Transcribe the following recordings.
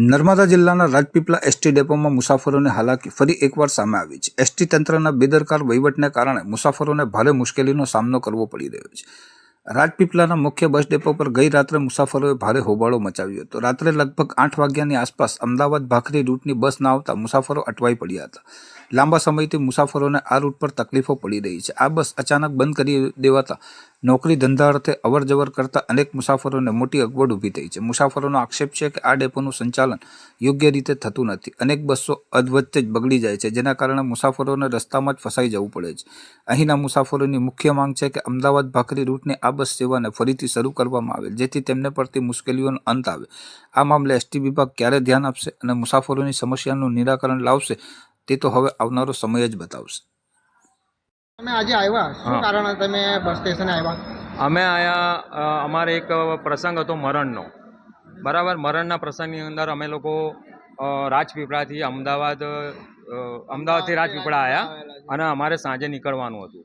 નર્મદા જિલ્લાના રાજપીપળા એસટી ડેપોમાં મુસાફરોને હાલાકી ફરી એકવાર સામે આવી છે. એસટી તંત્રના બેદરકાર વહીવટને કારણે મુસાફરોને ભારે મુશ્કેલીનો સામનો કરવો પડી રહ્યો છે. રાજપીપળાના મુખ્ય બસ ડેપો પર ગઈ રાત્રે મુસાફરોએ ભારે હોબાળો મચાવ્યો હતો. રાત્રે લગભગ આઠ વાગ્યાની આસપાસ અમદાવાદ ભાખરી રૂટની બસ ના આવતા મુસાફરો અટવાઈ પડ્યા હતા. લાંબા સમયથી મુસાફરોને આ રૂટ પર તકલીફો પડી રહી છે. આ બસ અચાનક બંધ કરી દેવાતા નોકરી ધંધા અર્થે અવર જવર કરતા અનેક મુસાફરોને મોટી અગવડ ઊભી થઈ છે. મુસાફરોનો આક્ષેપ છે કે આ ડેપોનું સંચાલન યોગ્ય રીતે થતું નથી. અનેક બસો અધવચ્ચે જ બગડી જાય છે, જેના કારણે મુસાફરોને રસ્તામાં જ ફસાઈ જવું પડે છે. અહીંના મુસાફરોની મુખ્ય માંગ છે કે અમદાવાદ ભાખરી રૂટની આ બસ સેવાને ફરીથી શરૂ કરવામાં આવે જેથી તેમને પડતી મુશ્કેલીઓનો અંત આવે. આ મામલે એસટી વિભાગ ક્યારે ધ્યાન આપશે અને મુસાફરોની સમસ્યાનું નિરાકરણ લાવશે તે તો હવે આવનારો સમય જ બતાવશે. તમે આજે આવ્યા? શું કારણ તમે બસ સ્ટેશને આવ્યા? અમે આયા અમારે એક પ્રસંગ હતો મરણનો. બરાબર? મરણના પ્રસંગની અંદર અમે લોકો રાજપીપળાથી અમદાવાદ અમદાવાદથી રાજપીપળા આવ્યા અને અમારે સાંજે નીકળવાનું હતું.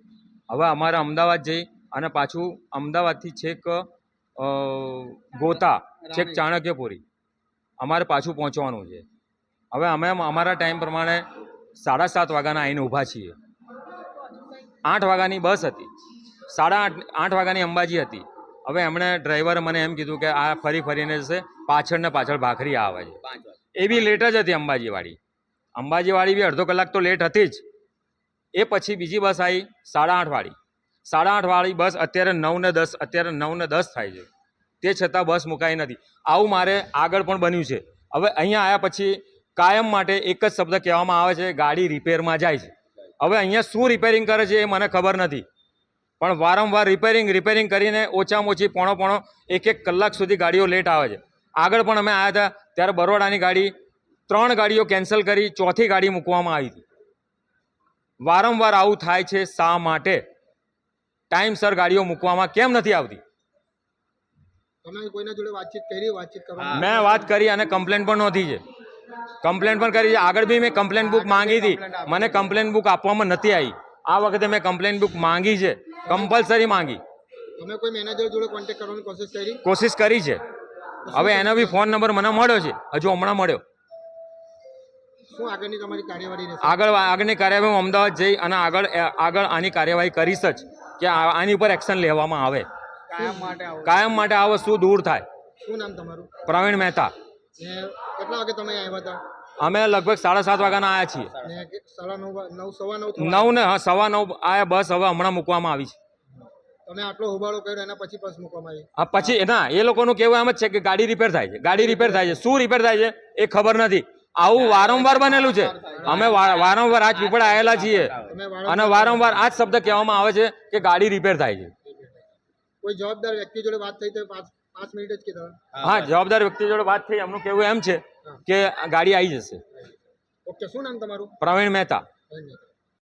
હવે અમારે અમદાવાદ જઈ અને પાછું અમદાવાદથી છેક ગોતા છેક ચાણક્યપુરી. અમારે પાછું પહોંચવાનું છે. હવે અમે અમારા ટાઈમ પ્રમાણે સાડા સાત વાગ્યાના આવીને ઊભા છીએ. આઠ વાગ્યાની બસ હતી. સાડા આઠ આઠ વાગ્યાની અંબાજી હતી. હવે એમણે ડ્રાઈવરે મને એમ કીધું કે આ ફરી ફરીને જશે પાછળ ને પાછળ ભાખરી આવે છે. એ બી લેટ જ હતી અંબાજીવાળી. અંબાજીવાળી બી અડધો કલાક તો લેટ હતી જ. એ પછી બીજી બસ આવી સાડા આઠ વાળી. સાડા આઠવાળી બસ અત્યારે નવ ને દસ અત્યારે નવ ને દસ થાય છે. તે છતાં બસ મુકાઈ નથી. આવું મારે આગળ પણ બન્યું છે. હવે અહીંયા આવ્યા પછી કાયમ માટે એક જ શબ્દ કહેવામાં આવે છે ગાડી રિપેરમાં જાય છે. હવે અહીંયા શું રિપેરિંગ કરે છે એ મને ખબર નથી. પણ વારંવાર રિપેરિંગ રિપેરિંગ કરીને ઓછામાં ઓછી પોણો પોણો એક એક કલાક સુધી ગાડીઓ લેટ આવે છે. આગળ પણ અમે આવ્યા હતા ત્યારે બરોડાની ગાડી ત્રણ ગાડીઓ કેન્સલ કરી ચોથી ગાડી મૂકવામાં આવી હતી. વારંવાર આવું થાય છે શા માટે? ટાઈમસર ગાડીઓ મૂકવામાં કેમ નથી આવતી? મેં વાત કરી અને કમ્પ્લેન પણ નોંધી છે. કમ્પ્લેન પણ કરી છે. આગળ બી મેં કમ્પ્લેન બુક માંગી હતી. મને કમ્પ્લેન બુક આપવામાં નથી આવી. આ વખતે મેં કમ્પ્લેન બુક માંગી છે. કમ્પલસરી માંગી. તમે કોઈ મેનેજર જોડે કોન્ટેક્ટ કરવાની કોશિશ કરી? કોશિશ કરી છે. હવે એનો બી ફોન નંબર મને મળ્યો છે. હજુ હમણાં મળ્યો. શું આગળની તમારી કાર્યવાહી આગળ આગળની કાર્યવાહી હું અમદાવાદ જઈ અને આગળ આગળ આની કાર્યવાહી કરીશ જ કે આ- આની ઉપર એક્શન લેવામાં આવે. કાયમ માટે કાયમ માટે આ વસ્તુ દૂર થાય. શું નામ તમારું? પ્રવીણ મહેતા. કેટલા વાગે તમે આવ્યા હતા? અમે લગભગ સાડા સાત વાગ્યાના આવ્યા છીએ. સાડા નવ નવ સવા નવ નવ ને હા, સવા નવ આ બસ હવે હમણાં મૂકવામાં આવી છે. તમે આટલો હોબાળો કર્યો એના પછી બસ મૂકવામાં આવી? પછી ના એ લોકોનું કેવું એમ જ છે કે ગાડી રિપેર થાય છે. ગાડી રિપેર થાય છે. શું રિપેર થાય છે એ ખબર નથી. આવું વારંવાર બનેલું છે. અમે વારંવાર આજ પીપળા આવેલા છીએ. અને વારંવાર આ જ શબ્દ કહેવામાં આવે છે કે ગાડી રિપેર થાય છે. કોઈ જવાબદાર વ્યક્તિ જોડે વાત થઈ તો પાંચ પાંચ મિનિટ જ કીધા. હા જવાબદાર વ્યક્તિ જોડે વાત થઈ એમનું કેવું એમ છે કે ગાડી આવી જશે. ઓકે શું નામ તમારું? પ્રવીણ મહેતા.